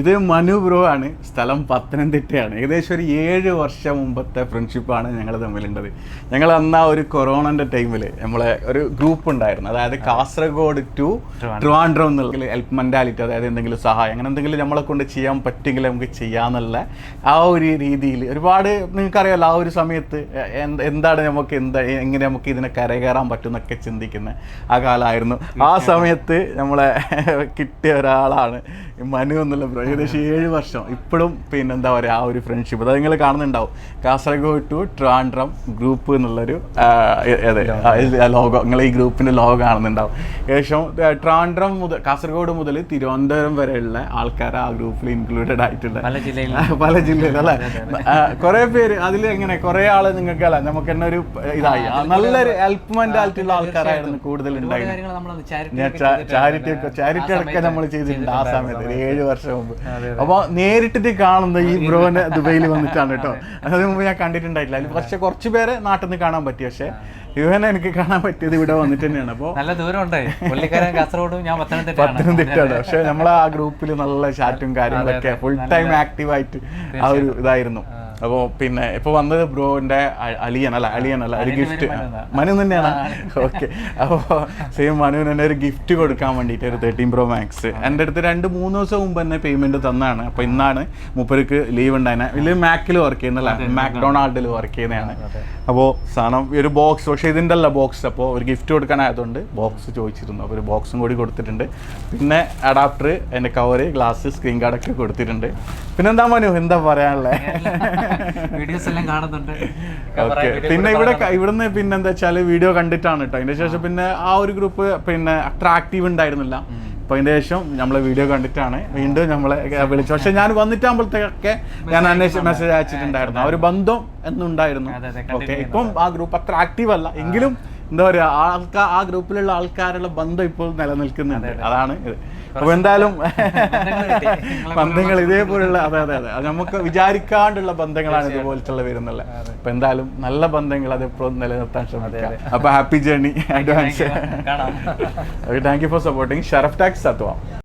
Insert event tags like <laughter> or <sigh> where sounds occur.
ഇത് മനു ബ്രോ ആണ്. സ്ഥലം പത്തനംതിട്ടയാണ്. ഏകദേശം ഒരു ഏഴ് വർഷം മുമ്പത്തെ ഫ്രണ്ട്ഷിപ്പാണ് ഞങ്ങൾ തമ്മിലുണ്ടത് ഞങ്ങൾ അന്ന് ആ ഒരു കൊറോണന്റെ ടൈമിൽ നമ്മളെ ഒരു ഗ്രൂപ്പ് ഉണ്ടായിരുന്നു. അതായത് കാസർഗോഡ് ടു ട്രിവാൻഡ്രം. എന്നുള്ള ഹെൽപ്പ് മെന്റാലിറ്റി അതായത് എന്തെങ്കിലും സഹായം അങ്ങനെ എന്തെങ്കിലും നമ്മളെ കൊണ്ട് ചെയ്യാൻ പറ്റുമെങ്കിൽ നമുക്ക് ചെയ്യാമെന്നുള്ള ആ ഒരു രീതിയിൽ ഒരുപാട് നിങ്ങൾക്കറിയാമല്ലോ ആ ഒരു സമയത്ത് എന്ത് എന്താണ് നമുക്ക് എന്താ എങ്ങനെ നമുക്ക് ഇതിനെ കരകയറാൻ പറ്റും എന്നൊക്കെ ചിന്തിക്കുന്ന ആ കാലമായിരുന്നു. ആ സമയത്ത് നമ്മളെ <laughs> കിട്ടിയ ഒരാളാണ് മനു എന്നുള്ള ബ്രോ ഏകദേശം ഏഴ് വർഷം. ഇപ്പോഴും പിന്നെ എന്താ പറയുക ആ ഒരു ഫ്രണ്ട്ഷിപ്പ് അത് നിങ്ങൾ കാണുന്നുണ്ടാവും. കാസർഗോഡ് ടു ട്രാൻഡ്രം ഗ്രൂപ്പ് എന്നുള്ളൊരു അതെ ലോഗോ നിങ്ങൾ ഈ ഗ്രൂപ്പിന്റെ ലോഗോ കാണുന്നുണ്ടാവും. ഏകദേശം ട്രാൻഡ്രം മുതൽ കാസർഗോഡ് മുതൽ തിരുവനന്തപുരം വരെയുള്ള ആൾക്കാർ ആ ഗ്രൂപ്പിൽ ഇൻക്ലൂഡഡ് ആയിട്ടുണ്ട് പല ജില്ലയിൽ. പല ജില്ലയിൽ അല്ലേ? കുറെ പേര് അതിൽ എങ്ങനെ കുറെ ആൾ നിങ്ങൾക്ക് അല്ല? നമുക്ക് തന്നെ ഒരു ഇതായി. നല്ലൊരു ഹെൽപ്പ് മെന്റാലിറ്റിയുള്ള ആൾക്കാരായിരുന്നു കൂടുതൽ ഉണ്ടായിരുന്നു ഉണ്ടായിരുന്നത്. ചാരിറ്റി ചാരിറ്റി ഒക്കെ ചാരിറ്റി അടക്കം നമ്മൾ ചെയ്തിട്ടുണ്ട്. ആ സമയത്ത് ഏഴ് വർഷം മുമ്പ്. അപ്പോൾ നേരിട്ടിട്ട് കാണുന്ന ഈ ബ്രോനെ ദുബൈയിൽ വന്നിട്ടാണ് കേട്ടോ. അതിന് മുമ്പ് ഞാൻ കണ്ടിട്ടുണ്ടായിട്ടില്ല. അതിൽ പക്ഷെ കുറച്ച് പേരെ നാട്ടിൽ നിന്ന് കാണാൻ പറ്റി. പക്ഷെ ഇവനെ എനിക്ക് കാണാൻ പറ്റിയത് ഇവിടെ വന്നിട്ട് തന്നെയാണ്. അപ്പോൾ നല്ല ദൂരം ഉണ്ട് പുള്ളിക്കാരൻ കാസർഗോഡും ഞാൻ പത്തനംതിട്ടയാണ്. പക്ഷെ നമ്മൾ ആ ഗ്രൂപ്പിൽ നല്ല ചാറ്റും കാര്യങ്ങളൊക്കെ ഫുൾ ടൈം ആക്റ്റീവ് ആയിട്ട് ആ ഒരു ഇതായിരുന്നു. അപ്പോൾ പിന്നെ ഇപ്പോൾ വന്നത് ബ്രോന്റെ അളിയൻ അല്ല ഒരു ഗിഫ്റ്റ് മനു തന്നെയാണ്. ഓക്കെ അപ്പോൾ സെയിം മനുവിന് തന്നെ ഒരു ഗിഫ്റ്റ് കൊടുക്കാൻ വേണ്ടിയിട്ട് ഒരു തേർട്ടീൻ പ്രോ മാക്സ് എന്റെ അടുത്ത് രണ്ട് മൂന്ന് ദിവസം മുമ്പ് തന്നെ പേയ്മെന്റ് തന്നാണ്. അപ്പോൾ ഇന്നാണ് മൂപ്പർക്ക് ലീവ് ഉണ്ടായിരുന്നത് ഇതിൽ മാക്കിൽ വർക്ക് ചെയ്യുന്നല്ല മാക്ഡൊണാൾഡിൽ വർക്ക് ചെയ്യുന്നതാണ്. അപ്പോൾ സാധനം ഒരു ബോക്സ് പക്ഷെ ഇതിന്റെ അല്ല ബോക്സ് അപ്പോൾ ഒരു ഗിഫ്റ്റ് കൊടുക്കാനായതുകൊണ്ട് ബോക്സ് ചോദിച്ചിരുന്നു. അപ്പോൾ ഒരു ബോക്സും കൂടി കൊടുത്തിട്ടുണ്ട്. പിന്നെ അഡാപ്റ്റർ എന്റെ കവറ് ഗ്ലാസ് സ്ക്രീൻ കാർഡൊക്കെ കൊടുത്തിട്ടുണ്ട്. പിന്നെന്താ മനു? എന്താ പറയാനുള്ളത് വീഡിയോസ് എല്ലാം കാണുന്നുണ്ട്. പിന്നെ ഇവിടെ ഇവിടുന്ന് പിന്നെ എന്താ വെച്ചാൽ വീഡിയോ കണ്ടിട്ടാണ് കേട്ടോ അതിന്റെ ശേഷം പിന്നെ ആ ഒരു ഗ്രൂപ്പ് പിന്നെ അട്രാക്റ്റീവ് ഉണ്ടായിരുന്നില്ല. അപ്പൊ അതിന്റെ ശേഷം നമ്മളെ വീഡിയോ കണ്ടിട്ടാണ് വീണ്ടും നമ്മളെ വിളിച്ചു പക്ഷെ ഞാൻ വന്നിട്ടാകുമ്പോഴത്തേക്കൊക്കെ ഞാൻ അന്വേഷിച്ച് മെസ്സേജ് അയച്ചിട്ടുണ്ടായിരുന്നു. ആ. ഒരു ബന്ധം എന്നുണ്ടായിരുന്നു. ഓക്കെ ഇപ്പം ആ ഗ്രൂപ്പ് അത്ര ആക്റ്റീവ് അല്ല. എങ്കിലും എന്താ പറയാ ആൾക്കാർ ആ ഗ്രൂപ്പിലുള്ള ആൾക്കാരുള്ള ബന്ധം ഇപ്പോൾ നിലനിൽക്കുന്നുണ്ട്. അതാണ് ഇത്. അപ്പൊ എന്തായാലും <laughs> ബന്ധങ്ങൾ ഇതേപോലുള്ള അതെ അതെ അതെ. നമുക്ക് വിചാരിക്കാണ്ടുള്ള ബന്ധങ്ങളാണ് ഇതുപോലത്തുള്ള വരുന്നത് അപ്പൊ എന്തായാലും നല്ല ബന്ധങ്ങൾ അത് എപ്പോഴും നിലനിർത്താൻ ശ്രമിക്കാം അപ്പൊ happy journey advance. Thank you for supporting Sharaf tax Satwa